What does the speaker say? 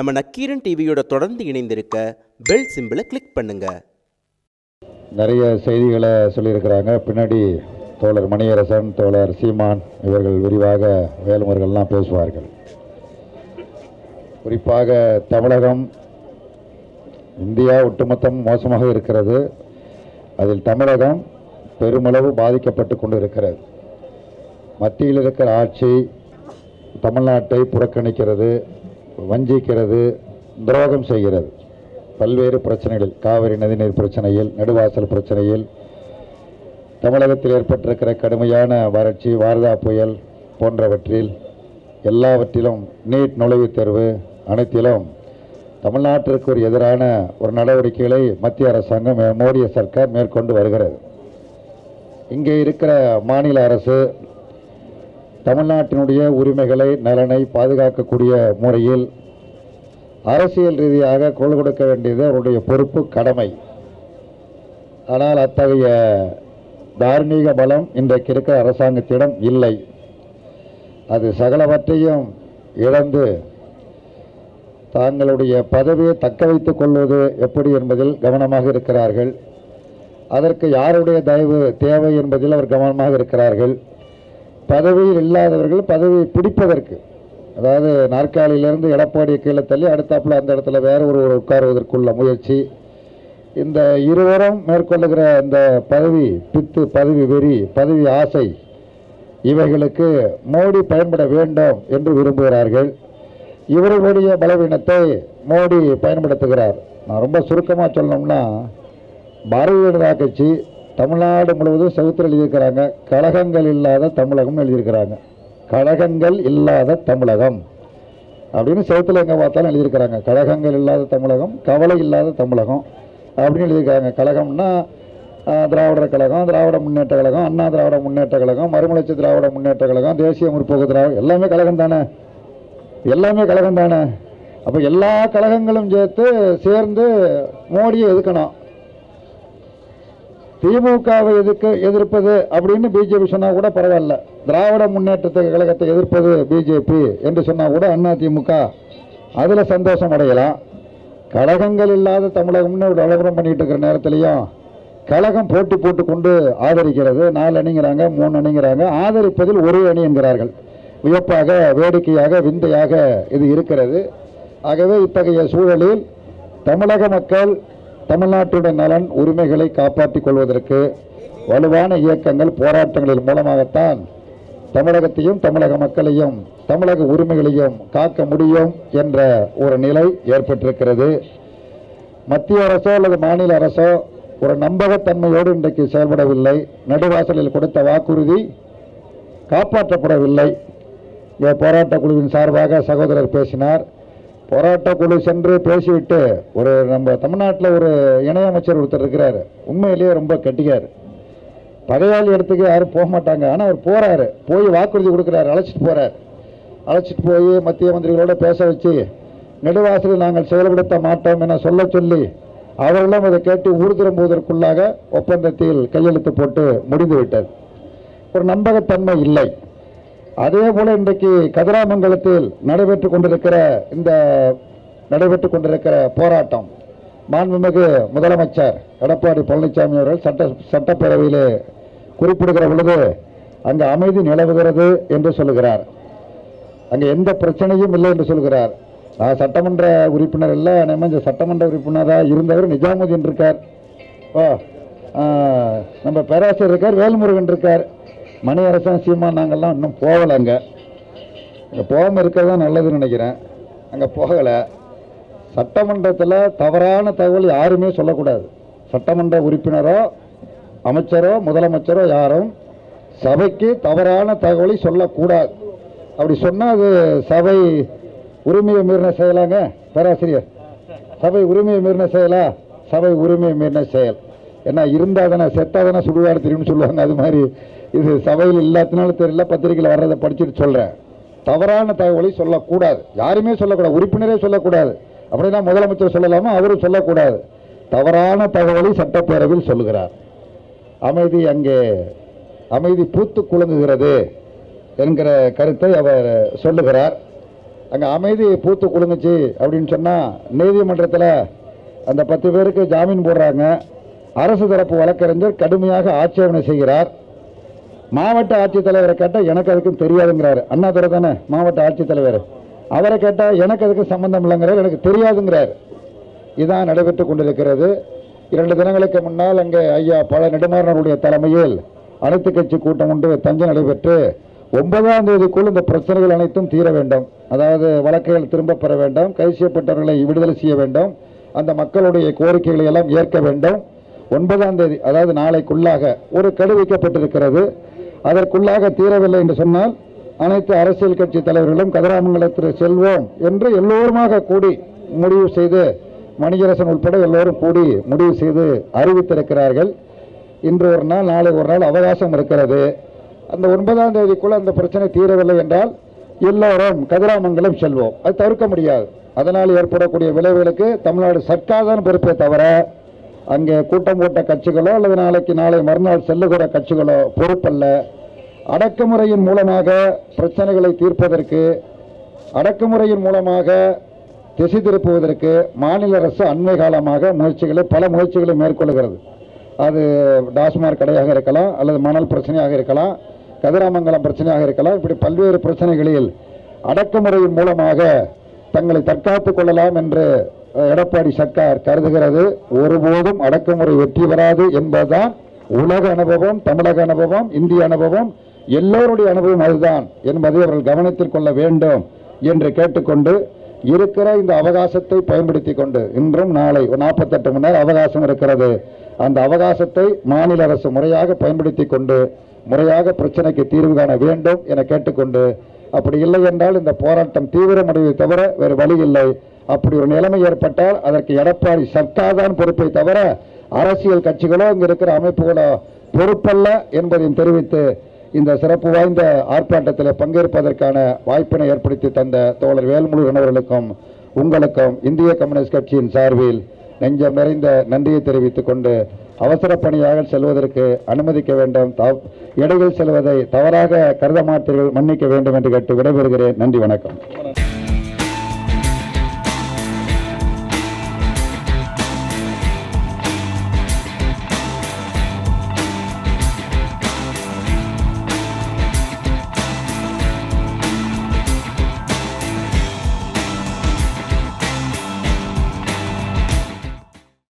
நம்ம நக்கீரன் டிவியோட தொடர்ந்து இணைந்திருக்க பெல் சிம்பிளை கிளிக் பண்ணுங்க. நிறைய செய்திகளை சொல்லியிருக்கிறாங்க. பின்னாடி தோழர் மணியரசன் தோழர் சீமான் இவர்கள் விரிவாக வேலுமர்கள்லாம் பேசுவார்கள். குறிப்பாக தமிழகம் இந்தியா ஒட்டுமொத்தம் மோசமாக இருக்கிறது. அதில் தமிழகம் பெருமளவு பாதிக்கப்பட்டு கொண்டு இருக்கிறது மத்தியில் இருக்கிற ஆட்சி தமிழ்நாட்டை புறக்கணிக்கிறது. வஞ்சிக்கிறது துரோகம் செய்கிறது. பல்வேறு பிரச்சனைகள் காவிரி நதிநீர் பிரச்சனையில் நெடுவாசல் பிரச்சனையில் தமிழகத்தில் ஏற்பட்டிருக்கிற கடுமையான வறட்சி வாரதா புயல் போன்றவற்றில் எல்லாவற்றிலும் நீட் நுழைவுத் தேர்வு அனைத்திலும் தமிழ்நாட்டிற்கு ஒரு எதிரான ஒரு நடவடிக்கைகளை மத்திய அரசாங்கம் மோடிய மோடி சர்க்கார் மேற்கொண்டு வருகிறது. இங்கே இருக்கிற மாநில அரசு தமிழ்நாட்டினுடைய உரிமைகளை நலனை பாதுகாக்கக்கூடிய முறையில் அரசியல் ரீதியாக குரல் கொடுக்க வேண்டியது அவருடைய பொறுப்பு கடமை. ஆனால் அத்தகைய தார்மீக பலம் இன்றைக்கு இருக்கிற அரசாங்கத்திடம் இல்லை. அது சகலவற்றையும் இழந்து தாங்களுடைய பதவியை தக்க வைத்துக் கொள்வது எப்படி என்பதில் கவனமாக இருக்கிறார்கள். அதற்கு யாருடைய தயவு தேவை என்பதில் அவர் கவனமாக இருக்கிறார்கள். பதவியில் இல்லாதவர்கள் பதவியை பிடிப்பதற்கு. அதாவது நாற்காலியிலிருந்து எடப்பாடியை கீழே தள்ளி அடுத்தாப்புல அந்த இடத்துல வேற ஒருவர் உட்காருவதற்குள்ள முயற்சி. இந்த இருவரும் மேற்கொள்ளுகிற இந்த பதவி பித்து பதவி வெறி பதவி ஆசை இவைகளுக்கு மோடி பயன்பட வேண்டும் என்று விரும்புகிறார்கள். இவர்களுடைய பலவீனத்தை மோடி பயன்படுத்துகிறார். நான் ரொம்ப சுருக்கமாக சொல்லணும்னா பாரதிய ஜனதா கட்சி தமிழ்நாடு முழுவதும் சவுத்தில் எழுதியிருக்கிறாங்க. கழகங்கள் இல்லாத தமிழகம் எழுதியிருக்கிறாங்க. கழகங்கள் இல்லாத தமிழகம். அப்படின்னு சவுத்தில் எங்கே பார்த்தாலும் எழுதியிருக்கிறாங்க. கழகங்கள் இல்லாத தமிழகம் கவலை இல்லாத தமிழகம் அப்படின்னு எழுதியிருக்காங்க கழகம்னா திராவிடர் கழகம் திராவிட முன்னேற்ற கழகம் அண்ணா திராவிட முன்னேற்ற கழகம் மறுமலர்ச்சி திராவிட முன்னேற்ற கழகம் தேசிய முற்போக்கு திராவிட எல்லாமே கழகம் தானே? எல்லாமே கழகம் தானே? அப்போ எல்லா கழகங்களும் சேர்த்து சேர்ந்து மோடியை எதுக்கணும்? திமுகவை எதிர்க்க எதிர்ப்பது அப்படின்னு பிஜேபி சொன்னால் கூட பரவாயில்ல. திராவிட முன்னேற்றத்தை கழகத்தை எதிர்ப்பது பிஜேபி என்று சொன்னால் கூட அண்ணா திமுக அதில் சந்தோஷம் அடையலாம். கழகங்கள் இல்லாத தமிழகம்னு ஒரு விளம்பரம் பண்ணிட்டு இருக்கிற நேரத்திலையும் கழகம் போட்டி போட்டு கொண்டு ஆதரிக்கிறது. நாலு அணிங்கிறாங்க மூணு அணிங்கிறாங்க. ஆதரிப்பதில் ஒரே அணி என்கிறார்கள். வியப்பாக வேடிக்கையாக விந்தையாக இது இருக்கிறது. ஆகவே இத்தகைய சூழலில் தமிழக மக்கள் தமிழ்நாட்டுடைய நலன் உரிமைகளை காப்பாற்றிக் கொள்வதற்கு வலுவான இயக்கங்கள் போராட்டங்களின் மூலமாகத்தான் தமிழகத்தையும் தமிழக மக்களையும் தமிழக உரிமைகளையும் காக்க முடியும் என்ற ஒரு நிலை ஏற்பட்டிருக்கிறது. மத்திய அரசோ அல்லது மாநில அரசோ ஒரு நம்பகத்தன்மையோடு இன்றைக்கு செயல்படவில்லை. நடுவாசலில் கொடுத்த வாக்குறுதி காப்பாற்றப்படவில்லை. போராட்ட குழுவின் சார்பாக சகோதரர் பேசினார். போராட்ட குழு சென்று பேசிவிட்டு ஒரு நம்ம தமிழ்நாட்டில் ஒரு இணையமைச்சர் ஒருத்தர் இருக்கிறார். உண்மையிலேயே ரொம்ப கெட்டிக்கார் பகையாளி இடத்துக்கு யாரும் போக மாட்டாங்க. ஆனால் அவர் போகிறாரு போய் வாக்குறுதி கொடுக்குறாரு. அழைச்சிட்டு போகிறார் அழைச்சிட்டு போய் மத்திய மந்திரிகளோட பேச வச்சு நெடுவாசலில் நாங்கள் செயல்படுத்த மாட்டோம் என சொல்ல சொல்லி அவர்களும் அதை கேட்டு ஊர் திரும்புவதற்குள்ளாக ஒப்பந்தத்தில் கையெழுத்து போட்டு முடிந்துவிட்டது. ஒரு நம்பகத்தன்மை இல்லை. அதே போல இன்றைக்கு கதிராமங்கலத்தில் நடைபெற்று கொண்டிருக்கிற இந்த நடைபெற்று கொண்டிருக்கிற போராட்டம் மாண்புமிகு முதலமைச்சர் எடப்பாடி பழனிசாமி அவர்கள் சட்ட சட்டப்பேரவையிலே குறிப்பிடுகிற பொழுது அங்கு அமைதி நிலவுகிறது என்று சொல்லுகிறார். அங்கே எந்த பிரச்சனையும் இல்லை என்று சொல்கிறார் நான் சட்டமன்ற உறுப்பினர் இல்லை நம்ம இந்த சட்டமன்ற உறுப்பினராக இருந்தவர் நிஜாமுதீன் இருக்கார். ஓ நம்ம பேராசிரியர் இருக்கார் வேல்முருகன் இருக்கார். மணியரசன் சீமா நாங்கள்லாம் இன்னும் போகலை அங்கே. அங்கே போகாமல் இருக்கிறது தான் நல்லதுன்னு நினைக்கிறேன். அங்கே போகலை. சட்டமன்றத்தில் தவறான தகவல் யாருமே சொல்லக்கூடாது. சட்டமன்ற உறுப்பினரோ அமைச்சரோ முதலமைச்சரோ யாரும் சபைக்கு தவறான தகவலை சொல்லக்கூடாது. அப்படி சொன்னால் அது சபை உரிமையை மீறின செயலாங்க பேராசிரியர். சபை உரிமையை மீறின செயலா? சபை உரிமையை மீறின செயல். ஏன்னா இருந்தால் தானே செத்தா தானே சுடுகாடு தெரியும்னு சொல்லுவாங்க அது மாதிரி இது சபையில் இல்லாதனால தெரியல பத்திரிக்கையில் வர்றதை படிச்சுட்டு சொல்கிறேன் தவறான தகவலை சொல்லக்கூடாது. யாருமே சொல்லக்கூடாது. உறுப்பினரே சொல்லக்கூடாது. அப்படின்னா முதலமைச்சர் சொல்லலாமா? அவரும் சொல்லக்கூடாது. தவறான தகவலை சட்டப்பேரவையில் சொல்லுகிறார். அமைதி அங்கே அமைதி பூத்து குலுங்குகிறது என்கிற கருத்தை அவர் சொல்லுகிறார். அங்கே அமைதி பூத்து குலுங்குச்சு அப்படின்னு சொன்னால் நீதிமன்றத்தில் அந்த பத்து பேருக்கு ஜாமீன் போடுறாங்க. அரசு தரப்பு வழக்கறிஞர் கடுமையாக ஆட்சேபனை செய்கிறார். மாவட்ட ஆட்சித்தலைவரை கேட்டால் எனக்கு அதுக்கும் தெரியாதுங்கிறாரு. அண்ணாதுரை தானே? மாவட்ட ஆட்சித்தலைவர். அவரை கேட்டால் எனக்கு அதுக்கு சம்மந்தம் இல்லைங்கிறார் எனக்கு தெரியாதுங்கிறார். இதான் நடைபெற்று கொண்டிருக்கிறது. இரண்டு தினங்களுக்கு முன்னால் அங்கே ஐயா பல நெடுமாறனுடைய தலைமையில் அனைத்து கட்சி கூட்டம் ஒன்று தஞ்சை நடைபெற்று ஒன்பதாம் தேதிக்குள் இந்த பிரச்சனைகள் அனைத்தும் தீர வேண்டும். அதாவது வழக்குகள் திரும்பப் பெற வேண்டும். கைது செய்யப்பட்டவர்களை விடுதலை செய்ய வேண்டும். அந்த மக்களுடைய கோரிக்கைகளை எல்லாம் ஏற்க வேண்டும். ஒன்பதாம் தேதி அதாவது நாளைக்குள்ளாக ஒரு கடு வைக்கப்பட்டிருக்கிறது. அதற்குள்ளாக தீரவில்லை என்று சொன்னால் அனைத்து அரசியல் கட்சி தலைவர்களும் கதிராமங்கலத்தில் செல்வோம் என்று எல்லோருமாக கூடி முடிவு செய்து மணிகரசன் உட்பட எல்லோரும் கூடி முடிவு செய்து அறிவித்திருக்கிறார்கள். இன்று ஒரு நாள் நாளை ஒரு நாள் அவகாசம் இருக்கிறது. அந்த ஒன்பதாம் தேதிக்குள் அந்த பிரச்சனை தீரவில்லை என்றால் எல்லோரும் கதிராமங்கலம் செல்வோம். அது தவிர்க்க முடியாது. அதனால் ஏற்படக்கூடிய விளைவுகளுக்கு தமிழ்நாடு சர்க்கார் தான் பொறுப்பே தவிர அங்கே கூட்டம் போட்ட கட்சிகளோ அல்லது நாளைக்கு நாளை மறுநாள் செல்லுகிற கட்சிகளோ பொறுப்பல்ல. அடக்குமுறையின் மூலமாக பிரச்சனைகளை தீர்ப்பதற்கு அடக்குமுறையின் மூலமாக திசை திருப்புவதற்கு மாநில அரசு அண்மை காலமாக முயற்சிகளை பல முயற்சிகளை மேற்கொள்கிறது. அது டாஸ்மாக் கடையாக இருக்கலாம் அல்லது மணல் பிரச்சனையாக இருக்கலாம் கதிராமங்கலம் பிரச்சனையாக இருக்கலாம் இப்படி பல்வேறு பிரச்சனைகளில் அடக்குமுறையின் மூலமாக தங்களை தற்காத்து கொள்ளலாம் என்று எடப்பாடி சர்க்கார் கருதுகிறது. ஒருபோதும் அடக்குமுறை வெற்றி பெறாது என்பதுதான் உலக அனுபவம் தமிழக அனுபவம் இந்திய அனுபவம். எல்லோருடைய அனுபவம் அதுதான் என்பதை அவர்கள் கவனத்தில் கொள்ள வேண்டும் என்று கேட்டுக்கொண்டு இருக்கிற இந்த அவகாசத்தை பயன்படுத்தி கொண்டு இன்றும் நாளை ஒரு நாற்பத்தெட்டு மணி நேரம் அவகாசம் இருக்கிறது. அந்த அவகாசத்தை மாநில அரசு முறையாக பயன்படுத்தி கொண்டு முறையாக பிரச்சனைக்கு தீர்வு காண வேண்டும் என கேட்டுக்கொண்டு அப்படி இல்லை என்றால் இந்த போராட்டம் தீவிரமடைவதை தவிர வேறு வழி இல்லை. அப்படி ஒரு நிலைமை ஏற்பட்டால் அதற்கு எடப்பாடி சர்க்கார் தான் பொறுப்பை தவிர அரசியல் கட்சிகளோ இங்கே இருக்கிற அமைப்புகளோ பொறுப்பல்ல என்பதையும் தெரிவித்து இந்த சிறப்பு வாய்ந்த ஆர்ப்பாட்டத்தில் பங்கேற்பதற்கான வாய்ப்பினை ஏற்படுத்தி தந்த தோழர் வேல்முருகன் அவர்களுக்கும் உங்களுக்கும் இந்திய கம்யூனிஸ்ட் கட்சியின் சார்பில் நெஞ்சம் நிறைந்த நன்றியை தெரிவித்துக் கொண்டு அவசர பணியாக செல்வதற்கு அனுமதிக்க வேண்டும் தவ- இடையில் செல்வதை தவறாக கருத மாட்டீர்கள் மன்னிக்க வேண்டும் என்று கேட்டு விடைபெறுகிறேன். நன்றி வணக்கம்.